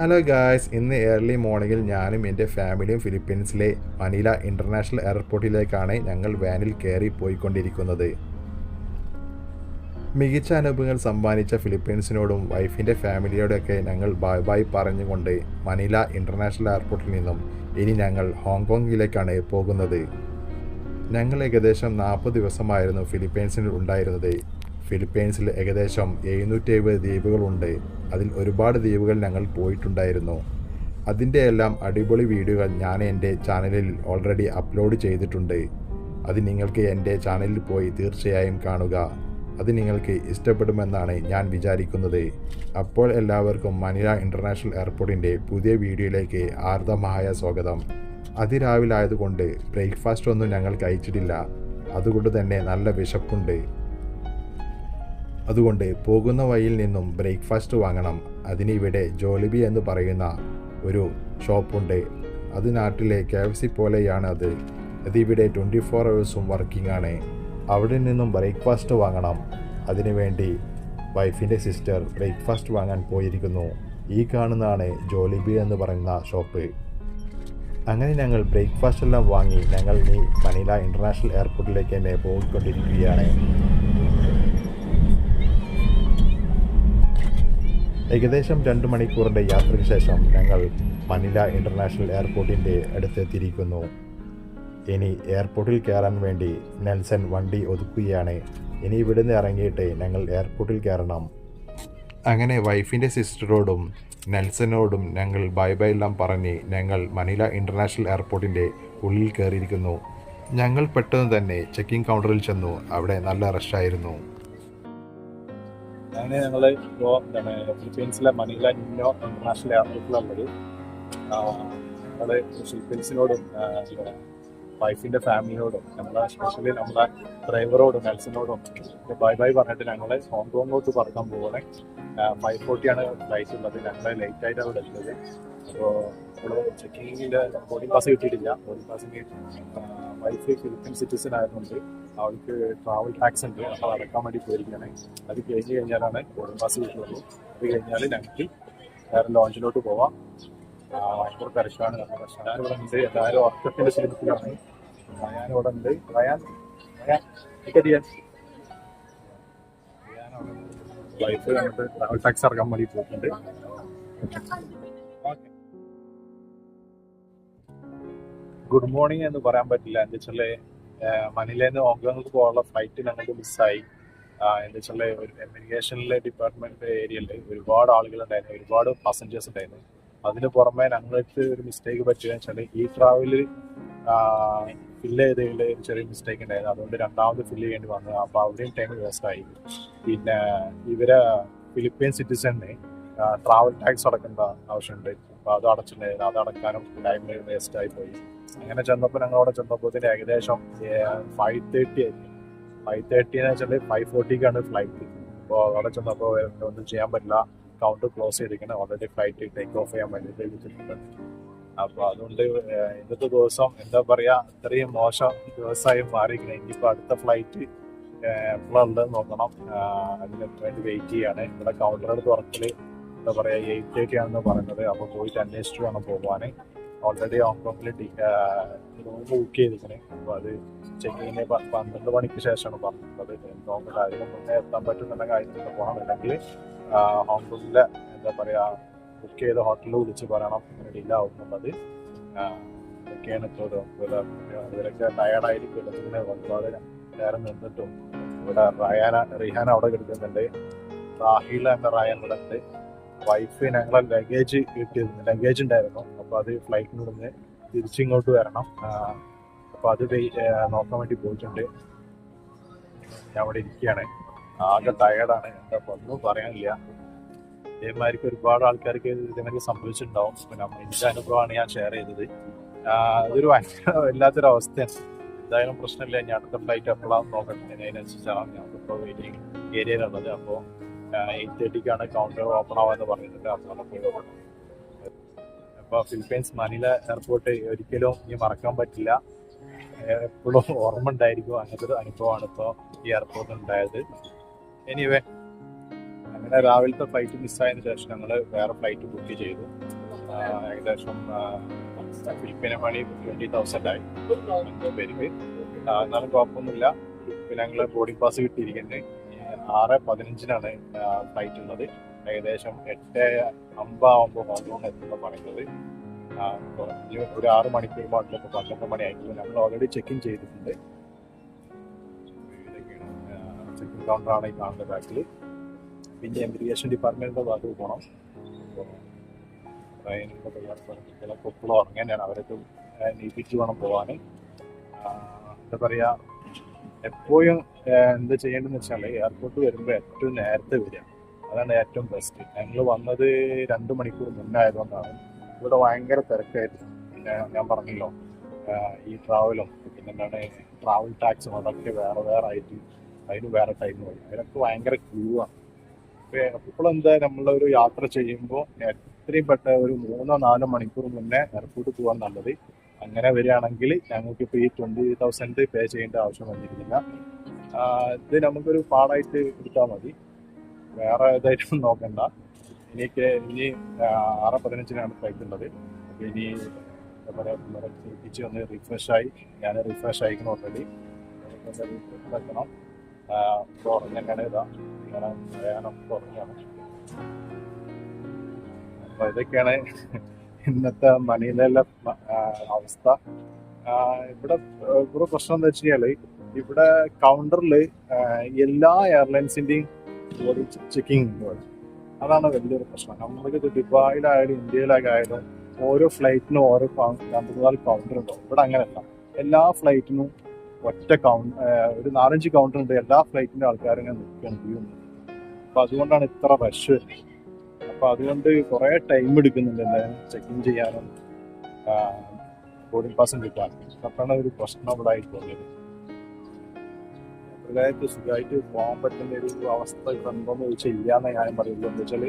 Hello guys ഇന്ന് early മോർണിംഗിൽ ഞാനും എന്റെ ഫാമിലിയും ഫിലിപ്പീൻസിലെ മനില ഇന്റർനാഷണൽ എയർപോർട്ടിലേക്കാണ് ഞങ്ങൾ വാനിൽ കയറി പോയിക്കൊണ്ടിരിക്കുന്നത്. മികച്ച അനുഭവങ്ങൾ സമ്മാനിച്ച ഫിലിപ്പീൻസിനോടും വൈഫിന്റെ ഫാമിലിയോടൊക്കെ ഞങ്ങൾ ബായ് ബായ് പറഞ്ഞുകൊണ്ട് മനില ഇന്റർനാഷണൽ എയർപോർട്ടിൽ നിന്നും ഇനി ഞങ്ങൾ ഹോങ്കോങ്ങിലേക്കാണ് പോകുന്നത്. ഞങ്ങൾ ഏകദേശം നാൽപ്പത് ദിവസമായിരുന്നു ഫിലിപ്പീൻസിൽ ഉണ്ടായിരുന്നത്. ഫിലിപ്പീൻസിൽ ഏകദേശം എഴുന്നൂറ്റി എഴുപത് ദ്വീപുകളുണ്ട്. അതിൽ ഒരുപാട് ദ്വീപുകൾ ഞങ്ങൾ പോയിട്ടുണ്ടായിരുന്നു. അതിന്റെ എല്ലാം അടിപൊളി വീഡിയോകൾ ഞാൻ എന്റെ ചാനലിൽ ഓൾറെഡി അപ്ലോഡ് ചെയ്തിട്ടുണ്ട്. അത് നിങ്ങൾക്ക് എന്റെ ചാനലിൽ പോയി തീർച്ചയായും കാണുക. അത് നിങ്ങൾക്ക് ഇഷ്ടപ്പെടുമെന്നാണ് ഞാൻ വിചാരിക്കുന്നത്. അപ്പോൾ എല്ലാവർക്കും മനില ഇന്റർനാഷണൽ എയർപോർട്ടിന്റെ പുതിയ വീഡിയോയിലേക്ക് ആർദ്രമായ സ്വാഗതം. അതിരാവിലായതുകൊണ്ട് ബ്രേക്ക്ഫാസ്റ്റ് ഒന്നും ഞങ്ങൾ കഴിച്ചിട്ടില്ല അതുകൊണ്ട് തന്നെ നല്ല വിശപ്പുണ്ട്. അതുകൊണ്ട് പോകുന്ന വഴിയിൽ നിന്നും ബ്രേക്ക്ഫാസ്റ്റ് വാങ്ങണം. അതിനിവിടെ ജോലിബി എന്ന് പറയുന്ന ഒരു ഷോപ്പുണ്ട്. അത് നാട്ടിലെ കെ എഫ് സി പോലെയാണ് അത്. അതിവിടെ ട്വന്റി ഫോർ അവേഴ്സും വർക്കിംഗ് ആണ് അവിടെ നിന്നും ബ്രേക്ക്ഫാസ്റ്റ് വാങ്ങണം. അതിനുവേണ്ടി വൈഫിന്റെ സിസ്റ്റർ ബ്രേക്ക്ഫാസ്റ്റ് വാങ്ങാൻ പോയിരിക്കുന്നു. ഈ കാണുന്നതാണ് ജോലിബി എന്ന് പറയുന്ന ഷോപ്പ്. അങ്ങനെ ഞങ്ങൾ ബ്രേക്ക്ഫാസ്റ്റ് എല്ലാം വാങ്ങി ഞങ്ങൾ ഈ മനില ഇന്റർനാഷണൽ എയർപോർട്ടിലേക്ക് തന്നെ പോയിക്കൊണ്ടിരിക്കുകയാണ്. ഏകദേശം രണ്ട് മണിക്കൂറിന്റെ യാത്രയ്ക്ക് ശേഷം ഞങ്ങൾ മനില ഇന്റർനാഷണൽ എയർപോർട്ടിന്റെ അടുത്തെത്തിയിരിക്കുന്നു. ഇനി എയർപോർട്ടിൽ കയറാൻ വേണ്ടി നെൽസൺ വണ്ടി ഒതുക്കുകയാണ്. ഇനി ഇവിടുന്ന് ഇറങ്ങിയിട്ട് ഞങ്ങൾ എയർപോർട്ടിൽ കയറണം. അങ്ങനെ വൈഫിന്റെ സിസ്റ്ററോടും നെൽസനോടും ഞങ്ങൾ ബൈ ബൈ എല്ലാം പറഞ്ഞ് ഞങ്ങൾ മനില ഇന്റർനാഷണൽ എയർപോർട്ടിന്റെ ഉള്ളിൽ കയറിയിരിക്കുന്നു. ഞങ്ങൾ പെട്ടെന്ന് തന്നെ ചെക്കിംഗ് കൗണ്ടറിൽ ചെന്നു. അവിടെ നല്ല റഷായിരുന്നു. അങ്ങനെ ഞങ്ങൾ ഇപ്പോൾ എന്താണ് ഫിലിപ്പീൻസിലെ മനില ഇന്നോ ഇന്റർനാഷണൽ എയർപോർട്ടിലുള്ളത് ഞങ്ങൾ ഫിലിപ്പീൻസിനോടും വൈഫിന്റെ ഫാമിലിയോടും നമ്മളെ സ്പെഷ്യലി നമ്മളെ ഡ്രൈവറോടും നെൽസിനോടും ബൈ ബൈ പറഞ്ഞിട്ട് ഞങ്ങൾ ഹോങ്കോങ്ങിലോട്ട് പറക്കാൻ പോവുകയാണ് ഫൈവ് ഫോർട്ടിയാണ് ഫ്ലൈറ്റ് ഉള്ളത്. ഞങ്ങൾ ലേറ്റ് ആയിട്ട് അവിടെ എത്തിയത് അപ്പോൾ നമ്മൾ ചെക്കിങ്ങിന്റെ ബോർഡിംഗ് പാസ് കിട്ടിയിട്ടില്ല. ബോർഡിംഗ് പാസിന് വൈഫ് ഫിലിപ്പീൻ സിറ്റിസൺ ആയതുകൊണ്ട് അവൾക്ക് ട്രാവൽ ടാക്സ് ഉണ്ട്. അപ്പോൾ അടക്കാൻ വേണ്ടി പോയിരിക്കുകയാണ്. അത് കഴിഞ്ഞ് കഴിഞ്ഞാലാണ് പാസ് കിട്ടുള്ളൂ. അത് കഴിഞ്ഞാൽ ഞങ്ങൾക്ക് വേറെ ലോഞ്ചിലോട്ട് പോവാം. ഭയങ്കര നല്ല പ്രശ്നം ഇവിടെ ഉണ്ട്. എല്ലാവരും ഉറക്കത്തിന്റെ ശീലത്തിലാണ് റയാൻ ഇവിടെ ഉണ്ട്. റയാൻ റയാൻ ടിക്കറ്റ് വൈഫ് കണ്ടിട്ട് ട്രാവൽ ടാക്സ് ഇറക്കാൻ വേണ്ടി പോയിട്ടുണ്ട്. ഗുഡ് മോർണിംഗ് എന്ന് പറയാൻ പറ്റില്ല. എന്താ വെച്ചാൽ മനിലേന്ന് ഹോങ്കോങ്ങിലേക്ക് പോകാനുള്ള ഫ്ലൈറ്റ് ഞങ്ങൾക്ക് മിസ്സായി എന്താ വെച്ചാൽ ഒരു എമിഗ്രേഷനിലെ ഡിപ്പാർട്ട്മെന്റ് ഏരിയയിൽ ഒരുപാട് ആളുകൾ ഉണ്ടായിരുന്നു. ഒരുപാട് പാസഞ്ചേഴ്സ് ഉണ്ടായിരുന്നു. അതിന് പുറമെ ഞങ്ങൾക്ക് ഒരു മിസ്റ്റേക്ക് പറ്റുക വെച്ചാൽ ഈ ട്രാവലിൽ ഫില്ല് ചെയ്തതിൽ ചെറിയ മിസ്റ്റേക്ക് ഉണ്ടായിരുന്നു. അതുകൊണ്ട് രണ്ടാമത് ഫില്ല് ചെയ്യേണ്ടി വന്നു. അപ്പോൾ അവിടെയും ടൈം വേസ്റ്റ് ആയി. പിന്നെ ഇവരെ ഫിലിപ്പീൻ സിറ്റിസണിന് ട്രാവൽ ടാക്സ് അടക്കേണ്ട ആവശ്യമുണ്ട്. അപ്പോൾ അത് അടച്ചിട്ടുണ്ടായിരുന്നു അത് അടക്കാനും ടൈം വേസ്റ്റ് ആയി പോയി. അങ്ങനെ ചെന്നപ്പോൾ ഞങ്ങൾ അവിടെ ചെന്നപ്പോൾ ഏകദേശം ഫൈവ് തേർട്ടി ആയിരുന്നു ഫൈവ് തേർട്ടി എന്ന് വെച്ചാൽ ഫൈവ് ഫോർട്ടിക്കാണ് ഫ്ലൈറ്റ് അപ്പോൾ അവിടെ ചെന്നപ്പോൾ ഒന്നും ചെയ്യാൻ പറ്റില്ല. കൗണ്ടർ ക്ലോസ് ചെയ്തിരിക്കണം. ഓൾറെഡി ഫ്ലൈറ്റ് ടേക്ക് ഓഫ് ചെയ്യാൻ വേണ്ടിയിട്ട് വിളിച്ചിട്ടുണ്ട്. അപ്പോൾ അതുകൊണ്ട് ഇന്നത്തെ ദിവസം എന്താ പറയാ ഇത്രയും മോശം ദിവസമായി മാറിയിരിക്കണം. ഇനിയിപ്പോൾ അടുത്ത ഫ്ലൈറ്റ് എപ്പോഴുള്ളത് നോക്കണം. അതിന് വേണ്ടി വെയിറ്റ് ചെയ്യാണ്. ഇവിടെ കൗണ്ടറുകൾ തുറക്കൽ എന്താ പറയുക എയ്റ്റ് ആണെന്ന് പറയുന്നത്. അപ്പോൾ പോയിട്ട് അന്വേഷിച്ചു വേണം പോകാൻ ഓൾറെഡി ഹോങ്കോങ്ങിൽ റൂം ബുക്ക് ചെയ്തിരിക്കണേ. അപ്പോൾ അത് ചെക്കിങ്ങിന് പന്ത്രണ്ട് മണിക്ക് ശേഷമാണ് പറഞ്ഞിട്ടുള്ളത്. ഹോങ്കോങ്ങിൽ അതിന് മുന്നേ എത്താൻ പറ്റുന്നുണ്ടെങ്കിൽ കാര്യത്തിൽ പോകണം അല്ലെങ്കിൽ ഹോങ്കോങ്ങിലെ എന്താ പറയുക ബുക്ക് ചെയ്ത ഹോട്ടലിൽ വിളിച്ച് പറയണം. അങ്ങനെ ഡിലേ ആവുന്നുള്ളത്. ഇതൊക്കെയാണ് ഇപ്പോൾ ഇവരൊക്കെ ടയർഡായിരിക്കും ഇങ്ങനെ ഒരുപാട് നേരം നിന്നിട്ടും. ഇവിടെ റയാന റിഹാന അവിടെ കിടക്കുന്നുണ്ട്. റാഹില എന്ന റയാൻ ഇവിടെ ഉണ്ട്. വൈഫ് ഞങ്ങളെ ലഗേജ് കിട്ടിയിരുന്നു. ലഗേജ് ഉണ്ടായിരുന്നു. അപ്പോൾ അത് ഫ്ലൈറ്റിന് നിന്ന് തിരിച്ചിങ്ങോട്ട് വരണം. അപ്പോൾ അത് നോക്കാൻ വേണ്ടി പോയിട്ടുണ്ട്. ഞാൻ അവിടെ ഇരിക്കുകയാണ്. ആകെ ടയേർഡാണ് എന്താ ഒന്നും പറയാനില്ല. ഇതേമാതിരിക്ക് ഒരുപാട് ആൾക്കാർക്ക് ഇതേമാതിരി സംഭവിച്ചിട്ടുണ്ടാവും. പിന്നെ എന്റെ അനുഭവമാണ് ഞാൻ ഷെയർ ചെയ്തത്. അതൊരു ഭയങ്കര വല്ലാത്തൊരു അവസ്ഥയാണ് എന്തായാലും പ്രശ്നമില്ല. ഞാൻ അടുത്ത ഫ്ലൈറ്റ് എപ്പോഴാണെന്ന് നോക്കട്ടെ. അതിനനുസരിച്ചാണ് ഞാൻ ഇപ്പോൾ വെയിറ്റിംഗ് ഏരിയയിലുള്ളത് അപ്പോൾ എയ്റ്റ് തേർട്ടിക്കാണ് കൗണ്ടർ ഓപ്പൺ ആവാന്ന് പറഞ്ഞിട്ടുണ്ട് അപ്പോൾ അപ്പോൾ ഫിലിപ്പീൻസ് മനില എയർപോർട്ട് ഒരിക്കലും ഇനി മറക്കാൻ പറ്റില്ല. എപ്പോഴും ഓർമ്മ ഉണ്ടായിരിക്കും. അങ്ങനത്തെ ഒരു അനുഭവമാണ് ഇപ്പോൾ ഈ എയർപോർട്ടിൽ ഉണ്ടായത്. എനിവേ അങ്ങനെ രാവിലത്തെ ഫ്ലൈറ്റ് മിസ്സായതിനു ശേഷം ഞങ്ങൾ വേറെ ഫ്ലൈറ്റ് ബുക്ക് ചെയ്തു. ഏകദേശം ഫിലിപ്പീനെ മണി ട്വന്റി തൗസൻഡ് ആയി. അഞ്ച് എന്നാലും കുഴപ്പമൊന്നുമില്ല. പിന്നെ ഞങ്ങൾ ബോർഡിംഗ് പാസ് കിട്ടിയിരിക്കുന്നത് ആറ് പതിനഞ്ചിനാണ് ഫ്ലൈറ്റ് ഉള്ളത്. ഏകദേശം എട്ട് അമ്പാവുമ്പോൾ ഹോങ്കോങ് എത്തുന്ന പറയുന്നത്. ഒരു ആറ് മണിക്കൂർ മാത്രം പന്ത്രണ്ട് മണി ആയിരിക്കും നമ്മൾ ഓൾറെഡി ചെക്ക് ഇൻ ചെയ്തിട്ടുണ്ട് ചെക്ക് ഇൻ കൗണ്ടറാണ് ഈ കാണുന്ന ബാക്കിൽ പിന്നെ എമിഗ്രേഷൻ ഡിപ്പാർട്ട്മെന്റിന്റെ ഭാഗത്ത് പോകണം ചില കൊപ്പിളോ അങ്ങനെയാണ് അവരൊക്കെ നീപ്പിച്ച് വേണം പോകാൻ എന്താ പറയാ എപ്പോഴും എന്താ ചെയ്യേണ്ടതെന്ന് വെച്ചാൽ എയർപോർട്ട് വരുമ്പോൾ ഏറ്റവും നേരത്തെ വരിക. അതാണ് ഏറ്റവും ബെസ്റ്റ് ഞങ്ങൾ വന്നത് രണ്ട് മണിക്കൂർ മുന്നേ ആയതുകൊണ്ടാണ് ഇവിടെ ഭയങ്കര തിരക്കായിരുന്നു. പിന്നെ ഞാൻ പറഞ്ഞല്ലോ ഈ ട്രാവലും പിന്നെ എന്താണ് ട്രാവൽ ടാക്സും അതൊക്കെ വേറെ വേറെ ആയിട്ട് അതിന് വേറെ ടൈം വരും അതിനൊക്കെ ഭയങ്കര ക്യൂ ആണ് എപ്പോഴെന്താ നമ്മളൊരു യാത്ര ചെയ്യുമ്പോൾ എത്രയും പെട്ട ഒരു മൂന്നോ നാലോ മണിക്കൂർ മുന്നേ എയർപോർട്ട് പോകാൻ നല്ലത്. അങ്ങനെ വരികയാണെങ്കിൽ ഞങ്ങൾക്ക് ഇപ്പോൾ ഈ ട്വന്റി തൗസൻഡ് പേ ചെയ്യേണ്ട ആവശ്യം വന്നിരുന്നില്ല ഇത് നമുക്കൊരു പാടായിട്ട് എടുത്താൽ മതി. വേറെ ഇതായിട്ടൊന്നും നോക്കണ്ട. എനിക്ക് ഇനി ആറ് പതിനഞ്ചിനാണ് ഫ്ലൈറ്റ് ഉള്ളത്. ഇനി എന്താ പറയുക തിരിച്ച് ഒന്ന് റിഫ്രഷ് ആയി. ഞാൻ റിഫ്രഷ് ആയിക്കണം ഓൾറെഡി വെക്കണം ഉറങ്ങാനാണ് ഇതാ. ഇങ്ങനെ പറയാനൊക്കെ കുറഞ്ഞാണ് അപ്പോൾ ഇതൊക്കെയാണ് ഇന്നത്തെ മണിയിലെ അവസ്ഥ. ഇവിടെ ഇവിടെ പ്രശ്നം എന്താ വെച്ച് ഇവിടെ കൗണ്ടറിൽ എല്ലാ എയർലൈൻസിന്റെയും ഒരു ചെക്കിംഗ് ഉണ്ട്. അതാണ് വലിയൊരു പ്രശ്നം. നമ്മൾക്ക് ദുബായിലായാലും ഇന്ത്യയിലായാലും ഓരോ ഫ്ലൈറ്റിനും ഓരോ രണ്ടു രണ്ട് മൂന്നാൽ കൗണ്ടർ ഉണ്ടാവും. ഇവിടെ അങ്ങനെയല്ല. എല്ലാ ഫ്ലൈറ്റിനും ഒറ്റ കൗണ്ട് ഒരു നാലഞ്ച് കൗണ്ടർ ഉണ്ട്. എല്ലാ ഫ്ലൈറ്റിന്റെ ആൾക്കാരും ഇങ്ങനെ നിൽക്കുകയാണ് ക്യൂ അപ്പൊ അതുകൊണ്ടാണ് ഇത്ര റഷ് അപ്പൊ അതുകൊണ്ട് കുറെ ടൈം എടുക്കുന്നുണ്ട് എന്തായാലും ചെക്കിൻ ചെയ്യാനും. ബോർഡിംഗ് പാസും കിട്ടാൻ അപ്പോഴാണ് ഒരു പ്രശ്നം ഇവിടെ ആയിട്ട് തോന്നിയത് മൃഗമായിട്ട് സുഖമായിട്ട് പോകാൻ പറ്റുന്ന ഒരു അവസ്ഥ ഇവിടെ ഉണ്ടോന്ന് ചോദിച്ചാൽ ഇല്ലാന്ന് ഞാൻ പറയുള്ളൂ എന്താ വെച്ചാൽ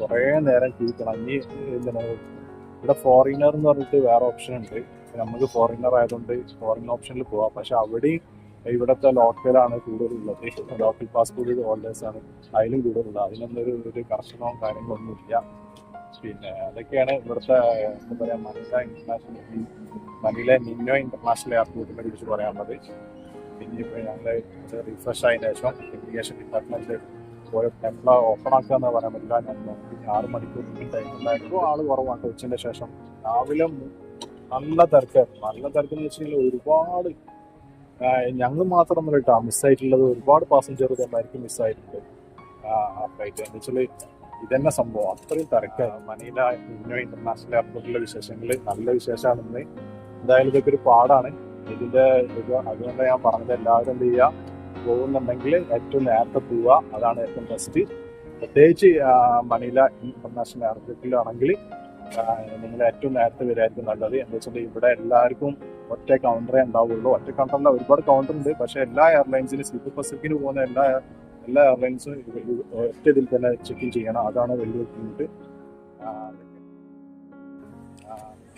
കുറെ നേരം ക്യൂ എന്താണ് ഇവിടെ ഫോറിനർ എന്ന് പറഞ്ഞിട്ട് വേറെ ഓപ്ഷൻ ഉണ്ട്. നമുക്ക് ഫോറിനർ ആയതുകൊണ്ട് ഫോറിൻ ഓപ്ഷനിൽ പോവാം. പക്ഷെ അവിടെയും ഇവിടുത്തെ ലോക്കലാണ് കൂടുതലുള്ളത്. ലോക്കൽ പാസ്പോർട്ട് ഹോൾഡേഴ്സ് ആണ്. അതിലും കൂടുതലുള്ളത്. അതിനൊന്നും ഒരു ഒരു കർശനവും കാര്യങ്ങളൊന്നും ഇല്ല. പിന്നെ അതൊക്കെയാണ് ഇവിടുത്തെ എന്താ പറയാ മനില ഇന്റർനാഷണൽ മനില നിന്നോ ഇന്റർനാഷണൽ എയർപോർട്ടിനെ കുറിച്ച് പറയാനുള്ളത്. പിന്നെ ഇപ്പൊ ഞങ്ങൾ റിഫ്രഷ് ആയതിനു ശേഷം ഇമിഗ്രേഷൻ ഡിപ്പാർട്ട്മെന്റ് ഓരോ ടെംപ്ല ഓപ്പൺ ആക്കുക എന്ന് പറയാൻ പറ്റില്ല. ഞാൻ നോക്കി ആറ് മണിക്കൂർ ടൈം ഉണ്ടായിരുന്നു. ആൾ കുറവാണ്. ഉച്ചന്റെ ശേഷം രാവിലെ നല്ല തിരക്കായിരുന്നു. നല്ല തിരക്കെന്ന് വെച്ച് കഴിഞ്ഞാൽ ഒരുപാട് ഞങ്ങൾ മാത്രം കേട്ടോ. മിസ്സായിട്ടുള്ളത് ഒരുപാട് പാസഞ്ചർ ഇതെല്ലാവർക്കും മിസ്സായിട്ടുണ്ട്. ആ ഫ്ലൈറ്റ് എന്ന് വെച്ചാൽ ഇതന്നെ സംഭവം. അത്രയും തിരക്കായിരുന്നു മനീല ഇന്നോ ഇന്റർനാഷണൽ എയർപോർട്ടിലെ വിശേഷങ്ങൾ നല്ല വിശേഷമാണെന്ന് എന്തായാലും ഇതൊക്കെ ഒരു പാടാണ്. ഇതിന്റെ ഇത് അതുകൊണ്ട് ഞാൻ പറഞ്ഞത് എല്ലാവരും എന്ത് ചെയ്യുക പോകുന്നുണ്ടെങ്കിൽ ഏറ്റവും നേരത്തെ പോവുക അതാണ് ഏറ്റവും ബെസ്റ്റ് പ്രത്യേകിച്ച് മനീല ഇന്റർനാഷണൽ എയർപോർട്ടിലാണെങ്കിൽ നിങ്ങൾ ഏറ്റവും നേരത്തെ വരായിരിക്കും നല്ലത്. എന്താ വെച്ചാൽ ഇവിടെ എല്ലാവർക്കും ഒറ്റ കൗണ്ടറേ ഉണ്ടാവുള്ളൂ. ഒറ്റ കൗണ്ടറിൽ ഒരുപാട് കൗണ്ടർ ഉണ്ട്. പക്ഷെ എല്ലാ എയർലൈൻസിനും സൂപ്പർ പസഫിക്കിന് പോകുന്ന എല്ലാ എല്ലാ എയർലൈൻസും ഒറ്റ ഇതിൽ തന്നെ ചെക്ക് ഇൻ ചെയ്യണം. അതാണ് വലിയ ബുദ്ധിമുട്ട്.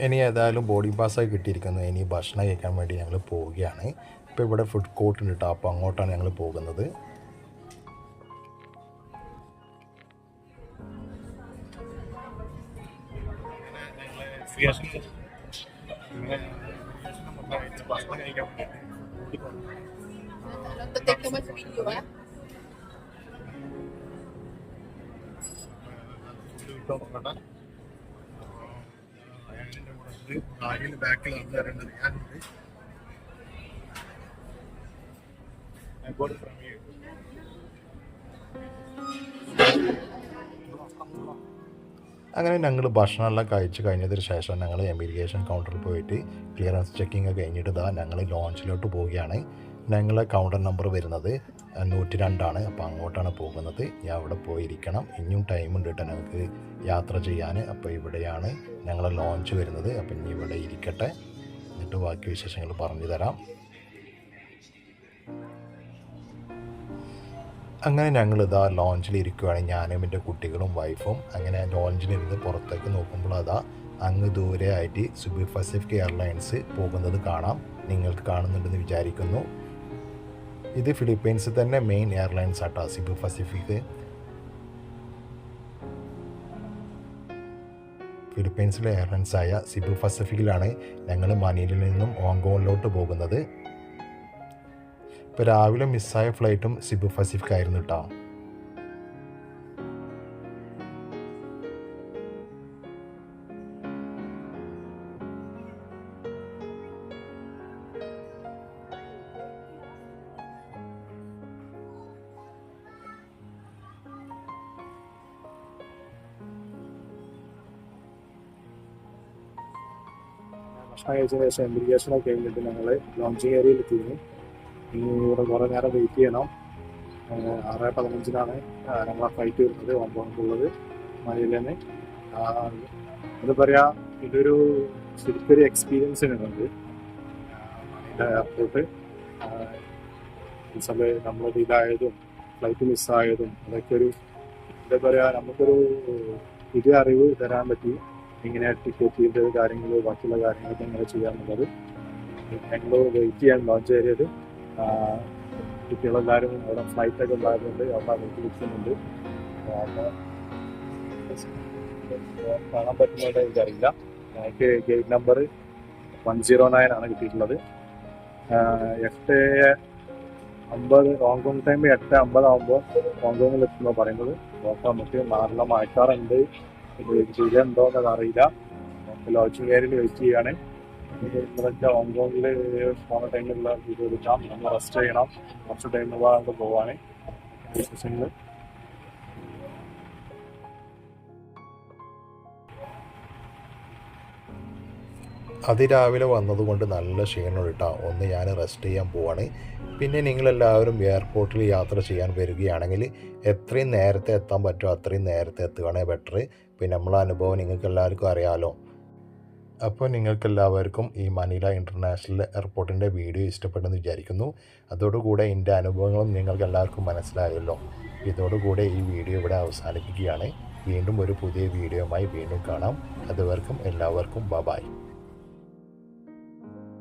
ഇനി ഏതായാലും ബോഡി പാസ്സായി കിട്ടിയിരിക്കുന്നു. ഇനി ഭക്ഷണം കഴിക്കാൻ വേണ്ടി ഞങ്ങൾ പോവുകയാണ്. ഇപ്പോൾ ഇവിടെ ഫുഡ് കോർട്ട് ഉണ്ട് കേട്ടോ അപ്പോൾ അങ്ങോട്ടാണ് ഞങ്ങൾ പോകുന്നത്. ഭക്ഷണം കഴിക്കാൻ ¿eh? ബാക്കിൽ ആൾക്കാരുണ്ട് ഞാനുണ്ട് അങ്ങനെ ഞങ്ങൾ ഭക്ഷണമെല്ലാം കഴിച്ച് കഴിഞ്ഞതിന് ശേഷം ഞങ്ങൾ എമിഗ്രേഷൻ കൗണ്ടറിൽ പോയിട്ട് ക്ലിയറൻസ് ചെക്കിംഗ് ഒക്കെ കഴിഞ്ഞിട്ട് ഇതാ ഞങ്ങൾ ലോഞ്ചിലോട്ട് പോവുകയാണ്. ഞങ്ങളെ കൗണ്ടർ നമ്പർ വരുന്നത് നൂറ്റി രണ്ടാണ് അപ്പോൾ അങ്ങോട്ടാണ് പോകുന്നത്. ഞാൻ അവിടെ പോയിരിക്കണം. ഇനിയും ടൈം ഉണ്ട് കേട്ടോ ഞങ്ങൾക്ക് യാത്ര ചെയ്യാൻ അപ്പോൾ ഇവിടെയാണ് ഞങ്ങളെ ലോഞ്ച് വരുന്നത്. അപ്പം ഇനി ഇവിടെ ഇരിക്കട്ടെ. എന്നിട്ട് ബാക്കി വിശേഷങ്ങൾ പറഞ്ഞു തരാം. അങ്ങനെ ഞങ്ങൾ ഇതാ ലോഞ്ചിലിരിക്കുകയാണ് ഞാനും എന്റെ കുട്ടികളും വൈഫും അങ്ങനെ ലോഞ്ചിലിരുന്ന് പുറത്തേക്ക് നോക്കുമ്പോൾ അതാ അങ്ങ് ദൂരെ ആയിട്ട് സുബി പസിഫിക് എയർലൈൻസ് പോകുന്നത് കാണാം. നിങ്ങൾക്ക് കാണുന്നുണ്ടെന്ന് വിചാരിക്കുന്നു. ഇത് ഫിലിപ്പീൻസ് തന്നെ മെയിൻ എയർലൈൻസ് ആട്ടോ സിബു പസിഫിക്. ഫിലിപ്പീൻസിലെ എയർലൈൻസായ സിബു പസഫിക്കിലാണ് ഞങ്ങൾ മനിലയിൽ നിന്നും ഹോങ്കോങ്ങിലോട്ട് പോകുന്നത്. ഇപ്പോൾ രാവിലെ മിസ്സായ ഫ്ലൈറ്റും സിബു പസഫിക് ആയിരുന്നു കേട്ടോ ഭക്ഷണം കഴിച്ചതിന് ശേഷം ഒക്കെ കഴിഞ്ഞിട്ട് ഞങ്ങൾ ലോഞ്ചിങ് ഏരിയയിൽ എത്തിയിരുന്നു. ഇവിടെ കുറേ നേരം വെയിറ്റ് ചെയ്യണം. ആറ് പതിനഞ്ചിനാണ് ഞങ്ങളെ ഫ്ലൈറ്റ് വരുന്നത് ഹോങ്കോങ്ങിലുള്ളത് മലയിലേന്ന്. എന്താ പറയാ ഇതൊരു ശരിക്കൊരു എക്സ്പീരിയൻസ് ഉണ്ട് മലയിലെ എയർപോർട്ട് നമ്മൾ ഇതായതും ഫ്ലൈറ്റ് മിസ്സായതും അതൊക്കെ ഒരു എന്താ പറയാ നമുക്കൊരു പുതിയ അറിവ് തരാൻ പറ്റി. ടിക്കറ്റ് ചെയ്ത കാര്യങ്ങൾ ബാക്കിയുള്ള കാര്യങ്ങളൊക്കെ എങ്ങനെ ചെയ്യാന്നുള്ളത്. ഞങ്ങൾ വെയിറ്റ് ചെയ്യാൻ ലോഞ്ച് ഏരിയയിൽ കുട്ടികളെല്ലാവരും അവിടെ ഫ്ലൈറ്റ് ഒക്കെ ഉണ്ടായതുകൊണ്ട് അവിടെ വീട്ടിൽ വിളിക്കുന്നുണ്ട് കാണാൻ പറ്റുന്നതായിട്ട് എനിക്കറിയില്ല. എനിക്ക് gate number one zero nine ആണ് കിട്ടിയിട്ടുള്ളത്. എട്ട് അമ്പത് ഹോങ്കോങ് ടൈം എട്ട് അമ്പതാകുമ്പോൾ ഹോങ്കോങ്ങിൽ എത്തുമ്പോൾ പറയുന്നത്. അപ്പോൾ നമുക്ക് നല്ല മഴക്കാറുണ്ട്. ഉണ്ടോ എന്നത് അറിയില്ല. നമുക്ക് ലോഡ്ജിങ് ഏരിയയിൽ വെയിറ്റ് ചെയ്യാണ് ഇന്നലത്തെ ഹോങ്കോങ്ങിൽ പോണ ടൈമിലുള്ള വീഡിയോ എടുക്കാം. നമ്മൾ റെസ്റ്റ് ചെയ്യണം. കുറച്ച് ടൈം പോകാണ്ട് പോവാണ് അതിരാവിലെ വന്നതുകൊണ്ട് നല്ല ക്ഷീണം ഒന്ന് ഞാൻ റെസ്റ്റ് ചെയ്യാൻ പോവാണ്. പിന്നെ നിങ്ങളെല്ലാവരും എയർപോർട്ടിൽ യാത്ര ചെയ്യാൻ വരികയാണെങ്കിൽ എത്രയും നേരത്തെ എത്താൻ പറ്റുമോ? അത്രയും നേരത്തെ എത്തുകയാണെങ്കിൽ ബെറ്റർ പിന്നെ നമ്മളെ അനുഭവം നിങ്ങൾക്ക് എല്ലാവർക്കും അറിയാമല്ലോ അപ്പോൾ നിങ്ങൾക്കെല്ലാവർക്കും ഈ മനില ഇന്റർനാഷണൽ എയർപോർട്ടിന്റെ വീഡിയോ ഇഷ്ടപ്പെട്ടെന്ന് വിചാരിക്കുന്നു. അതോടുകൂടെ എന്റെ അനുഭവങ്ങളും നിങ്ങൾക്ക് എല്ലാവർക്കും മനസ്സിലായല്ലോ. ഇതോടുകൂടെ ഈ വീഡിയോ ഇവിടെ അവസാനിപ്പിക്കുകയാണ്. വീണ്ടും ഒരു പുതിയ വീഡിയോയുമായി വീണ്ടും കാണാം. അതുവർക്കും എല്ലാവർക്കും ബ ബായ്